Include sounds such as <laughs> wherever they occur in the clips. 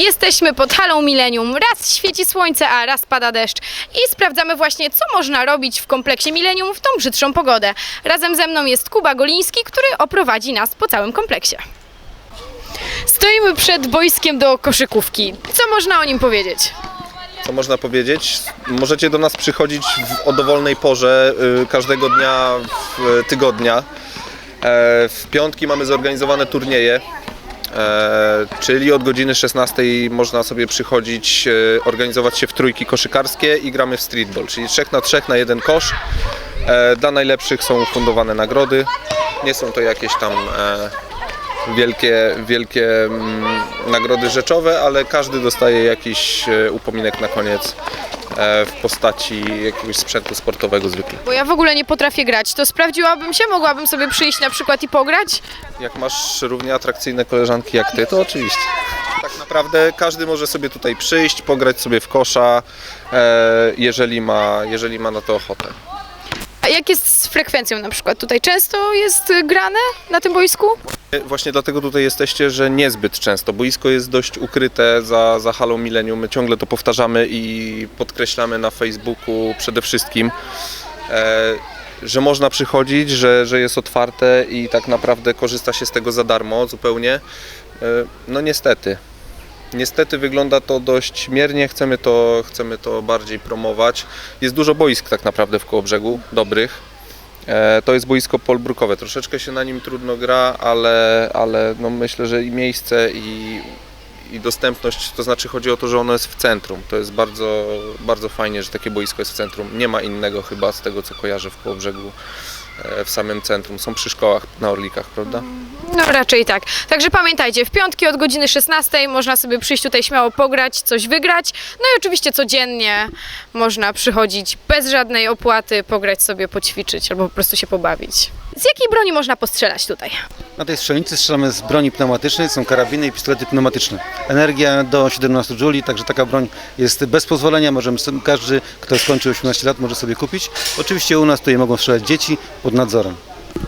Jesteśmy pod halą Millennium. Raz świeci słońce, a raz pada deszcz. I sprawdzamy właśnie, co można robić w kompleksie Millennium w tą brzydszą pogodę. Razem ze mną jest Kuba Goliński, który oprowadzi nas po całym kompleksie. Stoimy przed boiskiem do koszykówki. Co można o nim powiedzieć? Co można powiedzieć? Możecie do nas przychodzić w, o dowolnej porze y, każdego dnia w, y, tygodnia. E, w piątki mamy zorganizowane turnieje, czyli od godziny 16 można sobie przychodzić, e, organizować się w trójki koszykarskie i gramy w streetball, czyli 3 na 3 na jeden kosz. E, dla najlepszych są fundowane nagrody. Nie są to jakieś tam e, wielkie, wielkie mm, nagrody rzeczowe, ale każdy dostaje jakiś e, upominek na koniec e, w postaci jakiegoś sprzętu sportowego zwykle. Bo ja w ogóle nie potrafię grać. To sprawdziłabym się, mogłabym sobie przyjść na przykład i pograć. Jak masz równie atrakcyjne koleżanki jak ty, to oczywiście. Tak naprawdę każdy może sobie tutaj przyjść, pograć sobie w kosza, e, jeżeli ma, jeżeli ma na to ochotę. Jak jest z frekwencją na przykład? Tutaj często jest grane na tym boisku? Właśnie dlatego tutaj jesteście, że niezbyt często. Boisko jest dość ukryte za, za halą milenium. My ciągle to powtarzamy i podkreślamy na Facebooku przede wszystkim, e, że można przychodzić, że, że jest otwarte i tak naprawdę korzysta się z tego za darmo zupełnie. E, no niestety. Niestety wygląda to dość miernie, chcemy to, chcemy to bardziej promować. Jest dużo boisk tak naprawdę w Kołobrzegu, dobrych. E, To jest boisko polbrukowe. Troszeczkę się na nim trudno gra, ale, ale no myślę, że i miejsce i, i dostępność, to znaczy chodzi o to, że ono jest w centrum. To jest bardzo, bardzo fajnie, że takie boisko jest w centrum. Nie ma innego chyba z tego co kojarzę w Kołobrzegu w samym centrum. Są przy szkołach na Orlikach, prawda? No raczej tak. Także pamiętajcie, w piątki od godziny 16 można sobie przyjść tutaj śmiało pograć, coś wygrać. No i oczywiście codziennie można przychodzić bez żadnej opłaty, pograć sobie, poćwiczyć albo po prostu się pobawić. Z jakiej broni można postrzelać tutaj? Na tej strzelnicy strzelamy z broni pneumatycznej, są karabiny i pistolety pneumatyczne. Energia do 17 Joule, także taka broń jest bez pozwolenia, możemy, każdy, kto skończył 18 lat może sobie kupić. Oczywiście u nas tutaj mogą strzelać dzieci pod nadzorem.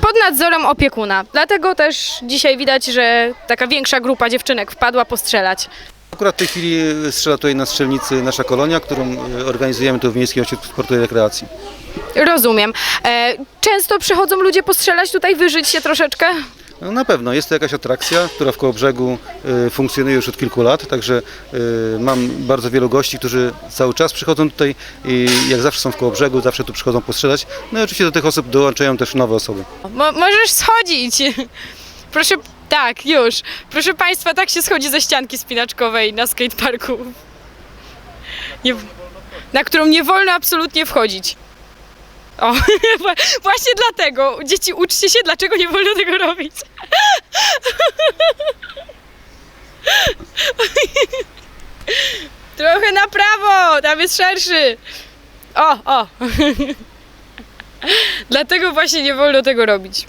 Pod nadzorem opiekuna. Dlatego też dzisiaj widać, że taka większa grupa dziewczynek wpadła postrzelać. Akurat w tej chwili strzela tutaj na strzelnicy nasza kolonia, którą e, organizujemy tu w Miejskim Ośrodku Sportu i Rekreacji. Rozumiem. E, często przychodzą ludzie postrzelać tutaj, wyżyć się troszeczkę? No, na pewno jest to jakaś atrakcja, która w Kołobrzegu e, funkcjonuje już od kilku lat, także e, mam bardzo wielu gości, którzy cały czas przychodzą tutaj i jak zawsze są w Kołobrzegu, zawsze tu przychodzą postrzelać. No i oczywiście do tych osób dołączają też nowe osoby. Mo- możesz schodzić. Proszę, tak, już. Proszę Państwa, tak się schodzi ze ścianki spinaczkowej na skateparku. Nie, na którą nie wolno absolutnie wchodzić. O, <laughs> właśnie dlatego. Dzieci, uczcie się, dlaczego nie wolno tego robić. Trochę na prawo, tam jest szerszy. O, o. Dlatego właśnie nie wolno tego robić.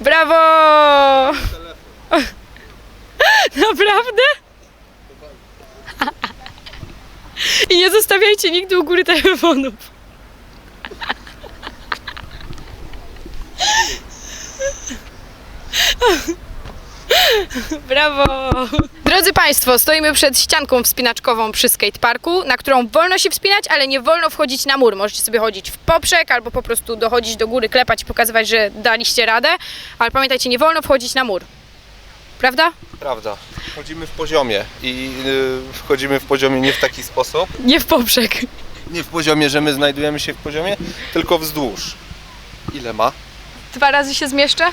Brawo! <laughs> Naprawdę? I nie zostawiajcie nigdy u góry telefonów. Brawo! Drodzy Państwo, stoimy przed ścianką wspinaczkową przy skateparku, na którą wolno się wspinać, ale nie wolno wchodzić na mur. Możecie sobie chodzić w poprzek albo po prostu dochodzić do góry, klepać i pokazywać, że daliście radę, ale pamiętajcie, nie wolno wchodzić na mur. Prawda? Prawda. Wchodzimy w poziomie i y, wchodzimy w poziomie nie w taki sposób, Nie w poprzek. nie w poziomie, że my znajdujemy się w poziomie, tylko wzdłuż. Ile ma? Dwa razy się zmieszczę?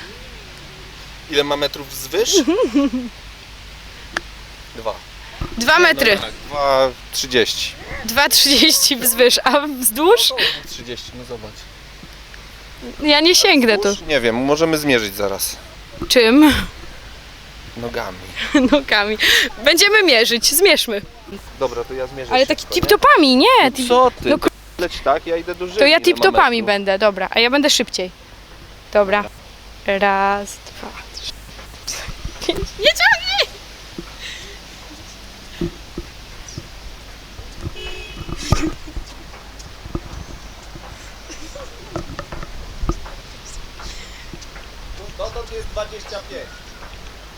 Ile ma metrów wzwyż? <laughs> Dwa. Dwa metry. No tak, dwa trzydzieści. 2,30 wzwyż, a wzdłuż? 30, no zobacz. Ja nie sięgnę tu. Nie wiem, możemy zmierzyć zaraz. Czym? Nogami. <laughs> Nogami. Będziemy mierzyć, zmierzmy. Dobra, to ja zmierzę Ale tak szybko, nie? tip-topami, nie. tip- Co ty? No, k- Leć tak, ja idę do. To ja tip-topami będę, dobra, a ja będę szybciej. Dobra. Raz, dwa, trzy, cztery, pięć. Nie ciągnij! Dotąd jest 25.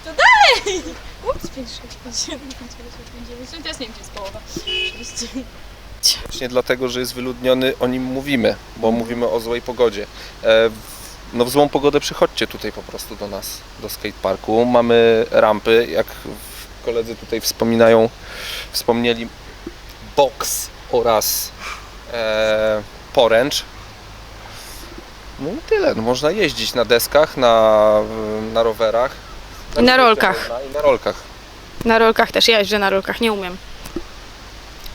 To dalej! Ej! Ups, 5, 6, 5, 7, 5, 8, 5, 9, no teraz nie wiem, gdzie jest połowa. Właśnie dlatego, że jest wyludniony, o nim mówimy, bo mówimy o złej pogodzie. E, No w złą pogodę przychodźcie tutaj po prostu do nas, do skateparku. Mamy rampy, jak koledzy tutaj wspominają, wspomnieli box oraz e, poręcz. No i tyle, no można jeździć na deskach, na, na rowerach. I na rolkach. I na rolkach. Na rolkach też, ja jeżdżę na rolkach, nie umiem.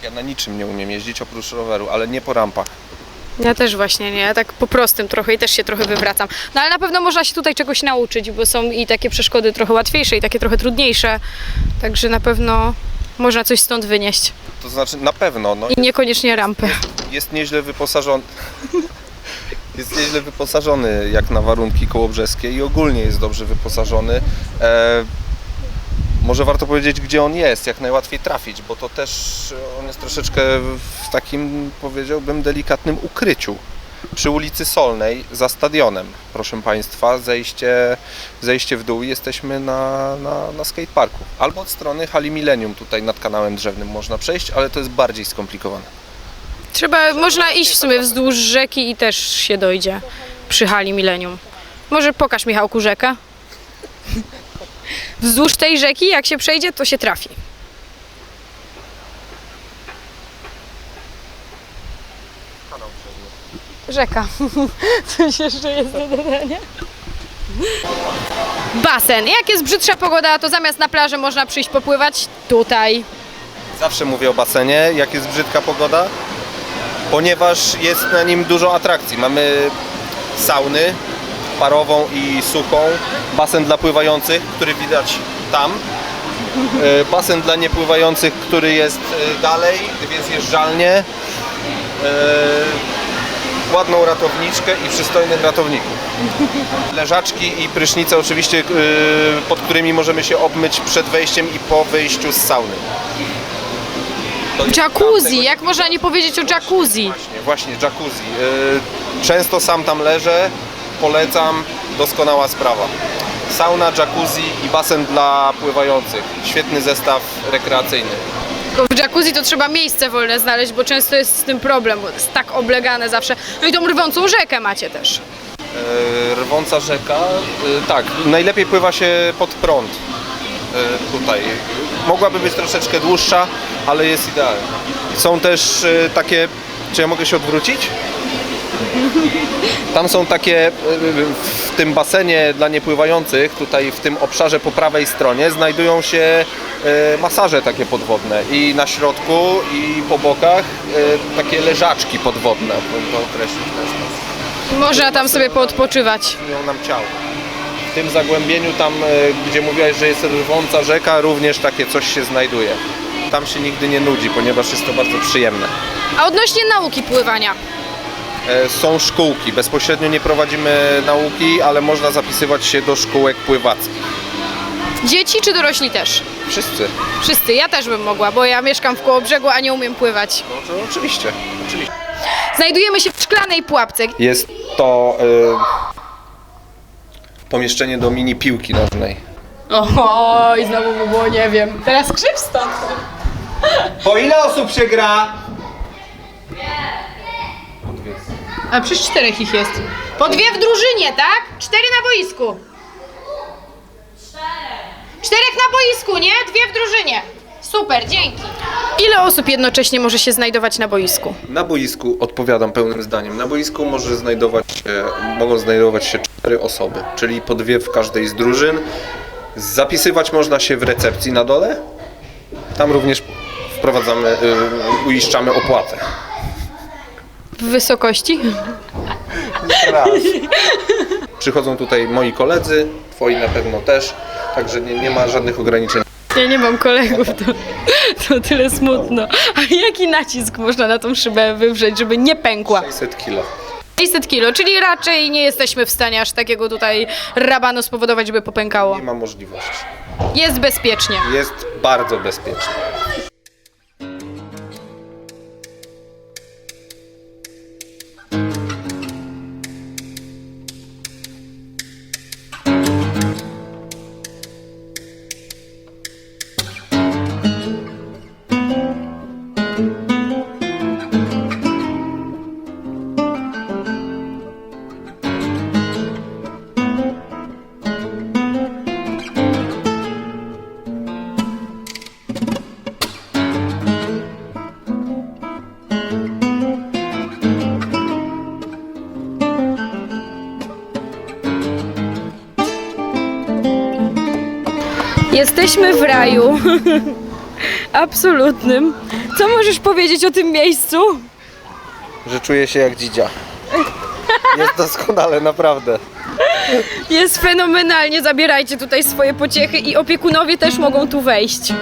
Ja na niczym nie umiem jeździć oprócz roweru, ale nie po rampach. Ja też właśnie nie, ja tak po prostym trochę i też się trochę wywracam. No ale na pewno można się tutaj czegoś nauczyć, bo są i takie przeszkody trochę łatwiejsze i takie trochę trudniejsze. Także na pewno można coś stąd wynieść. To znaczy na pewno, no I niekoniecznie rampy. jest nieźle wyposażony. Jest nieźle wyposażony jak na warunki kołobrzeskie i ogólnie jest dobrze wyposażony. E, może warto powiedzieć, gdzie on jest, jak najłatwiej trafić, bo to też e, on jest troszeczkę w takim, powiedziałbym, delikatnym ukryciu. Przy ulicy Solnej, za stadionem, proszę Państwa, zejście, zejście w dół i jesteśmy na, na, na skateparku. Albo od strony hali Millennium, tutaj nad kanałem drzewnym można przejść, ale to jest bardziej skomplikowane. Trzeba, można iść w sumie wzdłuż rzeki i też się dojdzie przy hali Millennium. Może pokaż Michałku rzekę. Wzdłuż tej rzeki, jak się przejdzie, to się trafi. Rzeka. Coś jeszcze jest do dodania? Basen. Jak jest brzydsza pogoda, to zamiast na plaży można przyjść popływać tutaj. Zawsze mówię o basenie, jak jest brzydka pogoda, ponieważ jest na nim dużo atrakcji. Mamy sauny parową i suchą, basen dla pływających, który widać tam, e, basen dla niepływających, który jest e, dalej, dwie zjeżdżalnie, e, ładną ratowniczkę i przystojnych ratowników. Leżaczki i prysznice oczywiście, pod którymi możemy się obmyć przed wejściem i po wyjściu z sauny. Jacuzzi. Jak można nie powiedzieć o jacuzzi? Właśnie, właśnie jacuzzi. Yy, Często sam tam leżę, polecam, doskonała sprawa. Sauna, jacuzzi i basen dla pływających. Świetny zestaw rekreacyjny. Tylko w jacuzzi to trzeba miejsce wolne znaleźć, bo często jest z tym problem, bo jest tak oblegane zawsze. No i tą rwącą rzekę macie też. Yy, Rwąca rzeka, yy, tak, najlepiej pływa się pod prąd tutaj. Mogłaby być troszeczkę dłuższa, ale jest idealna. Są też yy, takie, czy ja mogę się odwrócić? Tam są takie yy, w tym basenie dla niepływających, tutaj w tym obszarze po prawej stronie znajdują się masaże takie podwodne i na środku i po bokach takie leżaczki podwodne, bym to określić Można tam sobie poodpoczywać. nam ciało. W tym zagłębieniu, tam e, gdzie mówiłaś, że jest rwąca rzeka, również takie coś się znajduje. Tam się nigdy nie nudzi, ponieważ jest to bardzo przyjemne. A odnośnie nauki pływania. E, Są szkółki, bezpośrednio nie prowadzimy nauki, ale można zapisywać się do szkółek pływackich. Dzieci czy dorośli też? Wszyscy. Wszyscy. Ja też bym mogła, bo ja mieszkam w Kołobrzegu, a nie umiem pływać. No to oczywiście, oczywiście. Znajdujemy się w szklanej pułapce. Jest to e, pomieszczenie do mini piłki nożnej. Oj, znowu by było, nie wiem. Teraz krzyw stąd. Po ile osób się gra? A przecież czterech ich jest. Po dwie w drużynie, tak? Cztery na boisku. Czterech na boisku, nie? Dwie w drużynie. Super, dzięki. Ile osób jednocześnie może się znajdować na boisku? Na boisku, odpowiadam pełnym zdaniem, na boisku może znajdować się, mogą znajdować się cztery osoby, czyli po dwie w każdej z drużyn. Zapisywać można się w recepcji na dole. Tam również wprowadzamy, y, uiszczamy opłatę. W wysokości? Przychodzą tutaj moi koledzy, twoi na pewno też, także nie, nie ma żadnych ograniczeń. Ja nie mam kolegów, to, to tyle smutno. A jaki nacisk można na tą szybę wywrzeć, żeby nie pękła? 600 kilo. 600 kilo, czyli raczej nie jesteśmy w stanie aż takiego tutaj rabanu spowodować, żeby popękało. Nie ma możliwości. Jest bezpiecznie. Jest bardzo bezpiecznie. Jesteśmy w raju. <laughs> Absolutnym. Co możesz powiedzieć o tym miejscu? Że czuję się jak dzidzia. Jest doskonale, naprawdę. Jest fenomenalnie. Zabierajcie tutaj swoje pociechy i opiekunowie też mogą tu wejść.